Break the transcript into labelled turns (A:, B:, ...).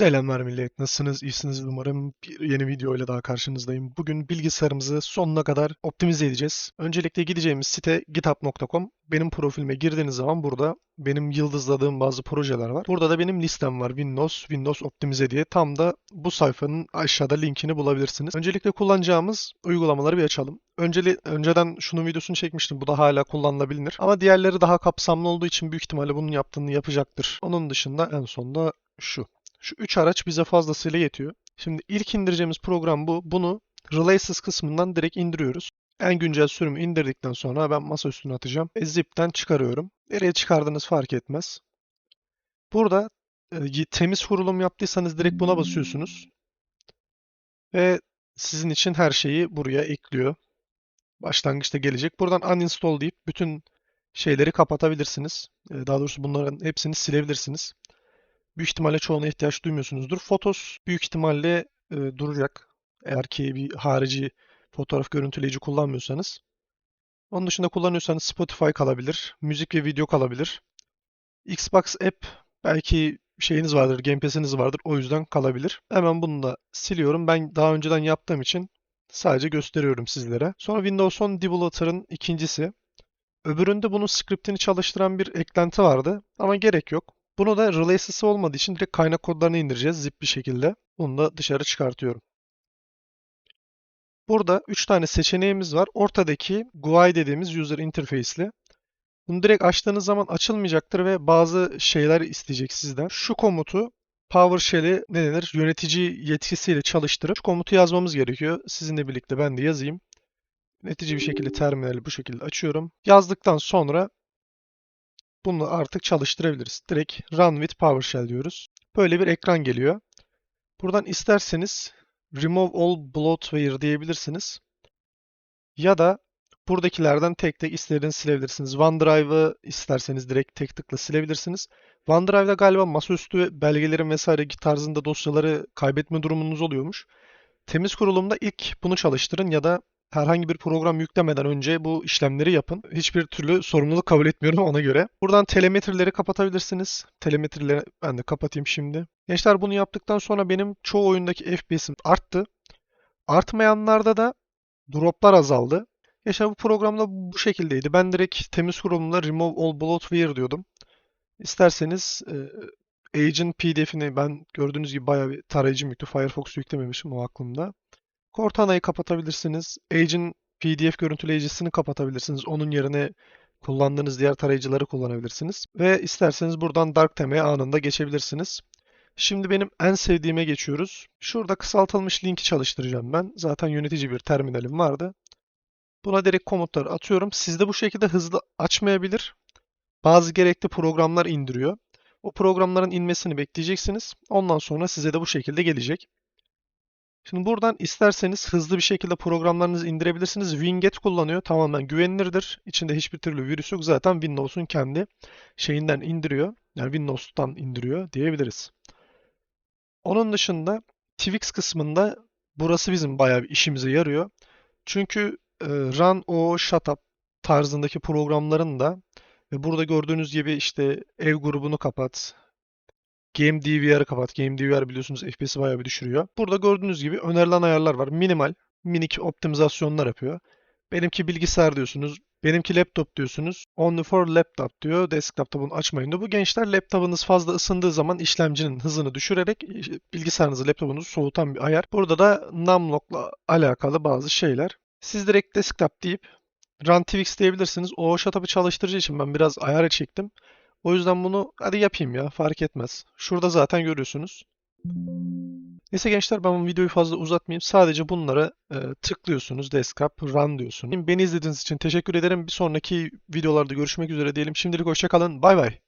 A: Selamlar millet. Nasılsınız? İyisiniz umarım. Bir yeni video ile daha karşınızdayım. Bugün bilgisayarımızı sonuna kadar optimize edeceğiz. Öncelikle gideceğimiz site github.com. Benim profilime girdiğiniz zaman burada benim yıldızladığım bazı projeler var. Burada da benim listem var. Windows, Windows Optimize diye. Tam da bu sayfanın aşağıda linkini bulabilirsiniz. Öncelikle kullanacağımız uygulamaları bir açalım. Önceli, önceden şunun videosunu çekmiştim. Bu da hala kullanılabilir. Ama diğerleri daha kapsamlı olduğu için büyük ihtimalle bunun yaptığını yapacaktır. Onun dışında en sonda şu. Şu 3 araç bize fazlasıyla yetiyor. Şimdi ilk indireceğimiz program bu. Bunu Releases kısmından direkt indiriyoruz. En güncel sürümü indirdikten sonra ben masa üstüne atacağım. Ve zip'ten çıkarıyorum. Nereye çıkardığınız fark etmez. Burada e, temiz kurulum yaptıysanız direkt buna basıyorsunuz. Ve sizin için her şeyi buraya ekliyor. Başlangıçta gelecek. Buradan uninstall deyip bütün şeyleri kapatabilirsiniz. E, Daha doğrusu bunların hepsini silebilirsiniz. Büyük ihtimalle çoğuna ihtiyaç duymuyorsunuzdur. Fotos büyük ihtimalle e, duracak. Eğer ki bir harici fotoğraf görüntüleyici kullanmıyorsanız. Onun dışında kullanıyorsanız Spotify kalabilir. Müzik ve video kalabilir. Xbox App belki şeyiniz vardır, Game Pass'iniz vardır. O yüzden kalabilir. Hemen bunu da siliyorum. Ben daha önceden yaptığım için sadece gösteriyorum sizlere. Sonra Windows 10 Developer'ın ikincisi. Öbüründe bunun scriptini çalıştıran bir eklenti vardı ama gerek yok. Bunu da release'si olmadığı için direkt kaynak kodlarını indireceğiz zip bir şekilde. Bunu da dışarı çıkartıyorum. Burada 3 tane seçeneğimiz var. Ortadaki GUI dediğimiz user interface'li. Bunu direkt açtığınız zaman açılmayacaktır ve bazı şeyler isteyecek sizden. Şu komutu PowerShell'i ne denir? Yönetici yetkisiyle çalıştırıp şu komutu yazmamız gerekiyor. Sizinle birlikte ben de yazayım. Yönetici bir şekilde terminali bu şekilde açıyorum. Yazdıktan sonra bunu artık çalıştırabiliriz. Direkt Run with PowerShell diyoruz. Böyle bir ekran geliyor. Buradan isterseniz Remove all bloatware diyebilirsiniz. Ya da buradakilerden tek tek istediğinizi silebilirsiniz. OneDrive'ı isterseniz direkt tek tıkla silebilirsiniz. OneDrive'da galiba masaüstü belgelerin vesaire tarzında dosyaları kaybetme durumunuz oluyormuş. Temiz kurulumda ilk bunu çalıştırın ya da herhangi bir program yüklemeden önce bu işlemleri yapın. Hiçbir türlü sorumluluk kabul etmiyorum ona göre. Buradan telemetrileri kapatabilirsiniz. Telemetrileri ben de kapatayım şimdi. Gençler bunu yaptıktan sonra benim çoğu oyundaki FPS'im arttı. Artmayanlarda da droplar azaldı. Gençler bu programda bu şekildeydi. Ben direkt temiz kurulumda remove all bloatware diyordum. İsterseniz e, Agent PDF'ini ben gördüğünüz gibi bayağı bir tarayıcım yüklü. Firefox yüklememişim o aklımda. Cortana'yı kapatabilirsiniz. Edge'in PDF görüntüleyicisini kapatabilirsiniz. Onun yerine kullandığınız diğer tarayıcıları kullanabilirsiniz. Ve isterseniz buradan Dark Theme'ye anında geçebilirsiniz. Şimdi benim en sevdiğime geçiyoruz. Şurada kısaltılmış linki çalıştıracağım ben. Zaten yönetici bir terminalim vardı. Buna direkt komutları atıyorum. Sizde bu şekilde hızlı açmayabilir. Bazı gerekli programlar indiriyor. O programların inmesini bekleyeceksiniz. Ondan sonra size de bu şekilde gelecek. Şimdi buradan isterseniz hızlı bir şekilde programlarınızı indirebilirsiniz. Winget kullanıyor. Tamamen güvenilirdir. İçinde hiçbir türlü virüs yok. Zaten Windows'un kendi şeyinden indiriyor. Yani Windows'tan indiriyor diyebiliriz. Onun dışında Twix kısmında burası bizim bayağı bir işimize yarıyor. Çünkü e, Run o Shut tarzındaki programların da ve burada gördüğünüz gibi işte ev grubunu kapat, Game DVR'ı kapat. Game DVR biliyorsunuz FPS'i bayağı bir düşürüyor. Burada gördüğünüz gibi önerilen ayarlar var. Minimal, minik optimizasyonlar yapıyor. Benimki bilgisayar diyorsunuz. Benimki laptop diyorsunuz. Only for laptop diyor. Desktop'ta bunu açmayın diyor. Bu gençler laptopunuz fazla ısındığı zaman işlemcinin hızını düşürerek bilgisayarınızı, laptopunuzu soğutan bir ayar. Burada da Numlock'la alakalı bazı şeyler. Siz direkt desktop deyip Run TWX diyebilirsiniz. O shutup'ı çalıştırıcı için ben biraz ayar çektim. O yüzden bunu hadi yapayım ya fark etmez. Şurada zaten görüyorsunuz. Neyse gençler ben videoyu fazla uzatmayayım. Sadece bunlara e, tıklıyorsunuz. Desktop Run diyorsunuz. Beni izlediğiniz için teşekkür ederim. Bir sonraki videolarda görüşmek üzere diyelim. Şimdilik hoşçakalın. Bay bay.